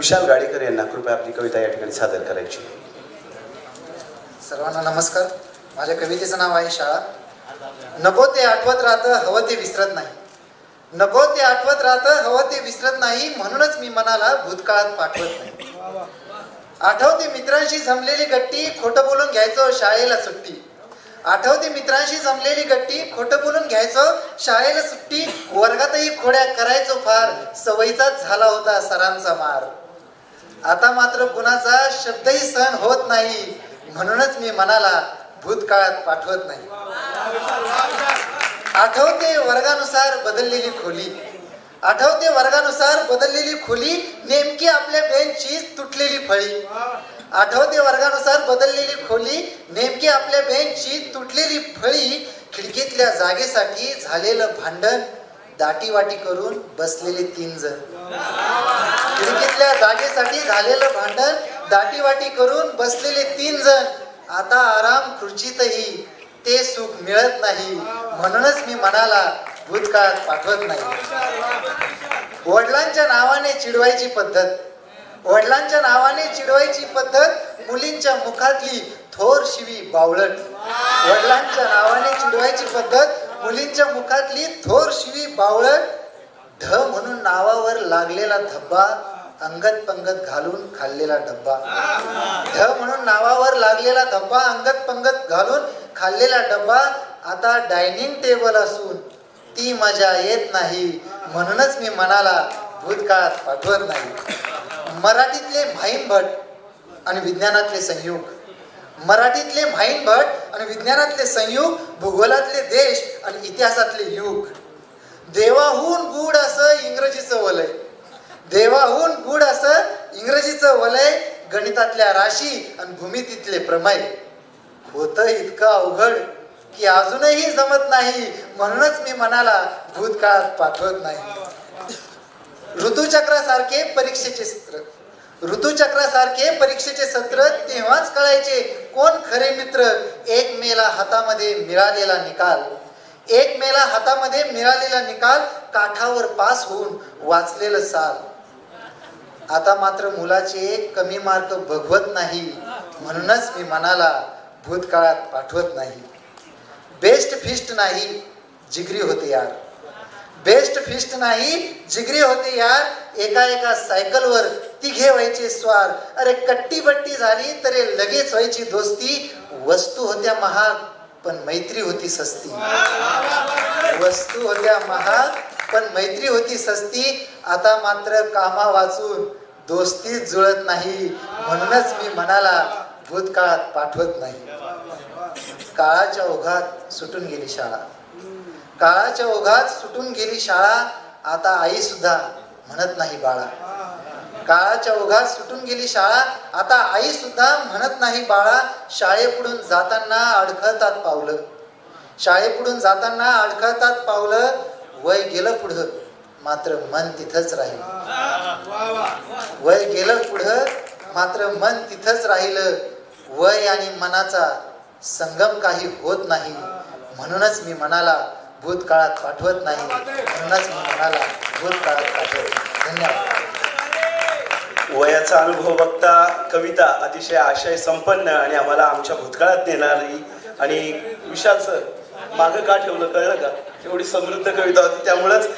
विशाल गाडेकर यांना कृपया आपली कविता या ठिकाणी सादर करायची. सर्वांना नमस्कार. माझ्या कवितेचं नाव आहे शाळा. नको ते आठवत राहतं हवं ते विसरत नाही. नको ते आठवत राहतं हवं ते विसरत नाही म्हणूनच मी मनाला भूतकाळात पाठवत नाही. आठवते मित्रांशी जमलेली गट्टी खोटं बोलून घ्यायचो शाळेला सुट्टी. आठवते मित्रांशी जमलेली गट्टी खोटं बोलून घ्यायचो शाळेला सुट्टी. वर्गातही खोड्या करायचो फार सवयीचाच झाला होता सरांचा मार. आता मात्र कुणाचा शब्दही सहन होत नाही. म्हणूनच मी मनाला भूतकाळात पाठवत नाही. आठवते वर्गानुसार बदललेली खोली. आठवते वर्गानुसार बदललेली खोली नेमकी आपल्या बेनची तुटलेली फळी. आठवते वर्गानुसार बदललेली खोली नेमकी आपल्या बेनची तुटलेली फळी. खिडकीतल्या जागेसाठी झालेलं भांडण दाटीवाटी करून बसलेले तीन जण. खिडकीतल्या जागेसाठी झालेलं भांडण दाटीवाटी करून बसलेले तीन जण. आता आराम खुर्चीतही ते सुख मिळत नाही. म्हणूनच मी मनाला भूतकाळात पाठवत नाही. वडिलांच्या नावाने चिडवायची पद्धत. वडिलांच्या नावाने चिडवायची पद्धत मुलींच्या मुखातली थोर शिवी बावळट. वडिलांच्या नावाने चिडवायची पद्धत मुलींच्या मुखातली थोर शिवी बावळट. ध म्हणून नावावर लागलेला धब्बा अंगत पंगत घालून खाल्लेला डब्बा. ध म्हणून नावावर लागलेला धब्बा अंगत पंगत घालून खाल्लेला डब्बा आता डायनिंग टेबल असून ती मजा येत नाही. म्हणूनच मी मनाला भूतकाळात पाठवत नाही. मराठीतले म्हाईन भट आणि विज्ञानातले संयोग. मराठीतले म्हाईन भट आणि विज्ञानातले संयोग भूगोलातले देश आणि इतिहासातले युग. देवाहून गूढ असं इंग्रजीचं वलय. देवाहून गूढ असं इंग्रजीचं वलय गणितातल्या राशी आणि भूमितीतले प्रमय. होतं इतकं अवघड की अजूनही जमत नाही म्हणूनच मी मनाला भूतकाळात पाठवत नाही. ऋतुचक्रासारखे परीक्षेचे सत्र. ऋतुचक्रासारखे परीक्षेचे सत्र तेव्हाच कळायचे कोण खरे मित्र एक मेला हातामध्ये मिळालेला निकाल. एक मेला हातामध्ये मिळालेला निकाल काठावर पास होऊन वाचलेलं साल. आता मात्र मुलाचे कमी मार्क बघवत नाही म्हणूनच मी मनाला भूतकाळात पाठवत नाही. बेस्ट फिस्ट नाही जिगरी होते यार. बेस्ट फिस्ट नाही जिगरी होते यार. एका एका सायकलवर तिघे व्हायचे स्वार. अरे कट्टी बट्टी झाली तरी लगेच व्हायची दोस्ती. वस्तू होत्या महाग. पण मैत्री होती सस्ती. वस्तू होत्या महाग पण मैत्री होती सस्ती. आता मात्र कामा वाचून दोस्तीच जुळत नाही. म्हणूनच मी मनाला भूतकाळात पाठवत नाही. काळाच्या ओघात सुटून गेली शाळा. काळाच्या ओघात सुटून गेली शाळा. आता आई सुद्धा म्हणत नाही बाळा. काळाच्या ओघात सुटून गेली शाळा. आता आई सुद्धा म्हणत नाही बाळा शाळेपुढून जाताना अडखळतात पावलं. शाळेपुढून जाताना अडखळतात पावलं वय गेलं पुढं. मात्र मन तिथंच राहील. वय गेलं पुढं मात्र मन तिथंच राहिलं. वय आणि मनाचा संगम काही होत नाही. म्हणूनच मी मनाला भूतकाळात पाठवत नाही. म्हणूनच मी मनाला भूतकाळात पाठवत धन्यवाद. वयाचा अनुभव बघता कविता अतिशय आशय संपन्न आणि आम्हाला आमच्या भूतकाळात नेणारी आणि विशाल सर मागं का ठेवलं कळलं का? एवढी समृद्ध कविता होती त्यामुळंच